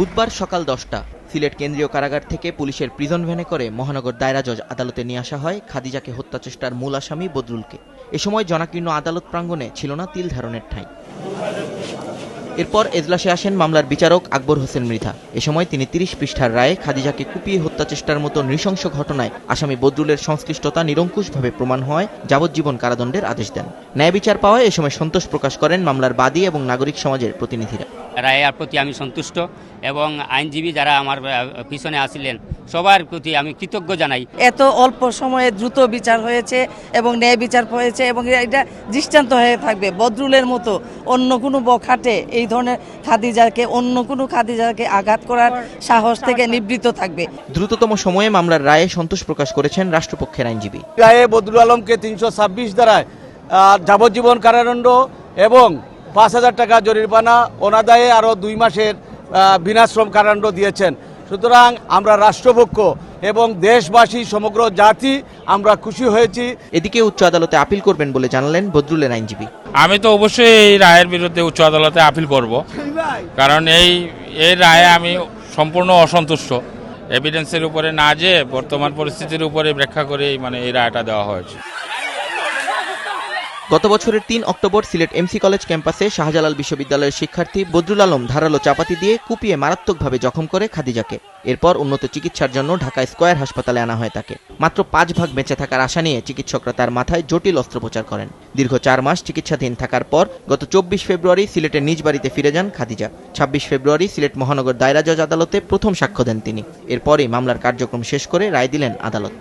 বুধবার সকাল দশটা, সিলেট কেন্দ্রীয় কারাগার থেকে পুলিশের প্রিজন ভ্যানে করে মহানগর দায়রা জজ আদালতে নিয়ে আসা হয় খাদিজাকে হত্যা চেষ্টার মূল আসামি বদরুলকে। এ সময় জনাকীর্ণ আদালত প্রাঙ্গণে ছিল না তিল ধারণের ঠাঁই। এরপর এজলাসে আসেন মামলার বিচারক আকবর হোসেন মৃধা। এ সময় তিনি তিরিশ পৃষ্ঠার রায়ে খাদিজাকে কুপিয়ে হত্যা চেষ্টার মতো নৃশংস ঘটনায় আসামি বদরুলের সংশ্লিষ্টতা নিরঙ্কুশভাবে প্রমাণ হওয়ায় যাবজ্জীবন কারাদণ্ডের আদেশ দেন। ন্যায় বিচার পাওয়ায় এ সময় সন্তোষ প্রকাশ করেন মামলার বাদী এবং নাগরিক সমাজের প্রতিনিধিরা। রায়ের প্রতি আমি সন্তুষ্ট এবং আইনজীবী যারা আমার পিছনে আসিলেন সবার প্রতি আমি কৃতজ্ঞ জানাই। এত অল্প সময়ে দ্রুত বিচার হয়েছে এবং ন্যায় বিচার হয়েছে এবং এটা দৃষ্টান্ত হয়ে থাকবে। বদরুলের মতো অন্য কোনো বখাটে এই ধরনের খাদিজাকে অন্য কোনো খাদিজাকে আঘাত করার সাহস থেকে নিবৃত্ত থাকবে। দ্রুততম সময়ে মামলার রায়ে সন্তোষ প্রকাশ করেছেন রাষ্ট্রপক্ষের আইনজীবী। রায়ে বদরুল আলমকে তিনশো ছাব্বিশ দ্বারায় যাবজ্জীবন কারাদণ্ড এবং পাঁচ হাজার টাকা জরিমানা অনাদায়ে আরও দুই মাসের বিনাশ্রম কারাদণ্ড দিয়েছেন। সুতরাং আমরা রাষ্ট্রপক্ষ এবং দেশবাসী সমগ্র জাতি আমরা খুশি হয়েছি। এদিকে উচ্চ আদালতে আপিল করবেন বলে জানালেন বদরুলের আইনজীবী। আমি তো অবশ্যই এই রায়ের বিরুদ্ধে উচ্চ আদালতে আপিল করব। কারণ এই এই রায়ে আমি সম্পূর্ণ অসন্তুষ্ট। এভিডেন্সের উপরে না যে বর্তমান পরিস্থিতির উপরে ব্যাখ্যা করে মানে এই রায়টা দেওয়া হয়েছে। গত বছরের তিন অক্টোবর সিলেট এমসি কলেজ ক্যাম্পাসে শাহজালাল বিশ্ববিদ্যালয়ের শিক্ষার্থী বদরুল আলম ধারালো চাপাতি দিয়ে কুপিয়ে মারাত্মকভাবে জখম করে খাদিজাকে। এরপর উন্নত চিকিৎসার জন্য ঢাকা স্কয়ার হাসপাতালে আনা হয় তাকে। মাত্র পাঁচ ভাগ বেঁচে থাকার আশা নিয়ে চিকিৎসকরা তার মাথায় জটিল অস্ত্রোপচার করেন। দীর্ঘ চার মাস চিকিৎসাধীন থাকার পর গত চব্বিশ ফেব্রুয়ারি সিলেটের নিজ বাড়িতে ফিরে যান খাদিজা। ছাব্বিশ ফেব্রুয়ারি সিলেট মহানগর দায়রা জজ আদালতে প্রথম সাক্ষ্য দেন তিনি। এরপরই মামলার কার্যক্রম শেষ করে রায় দিলেন আদালত।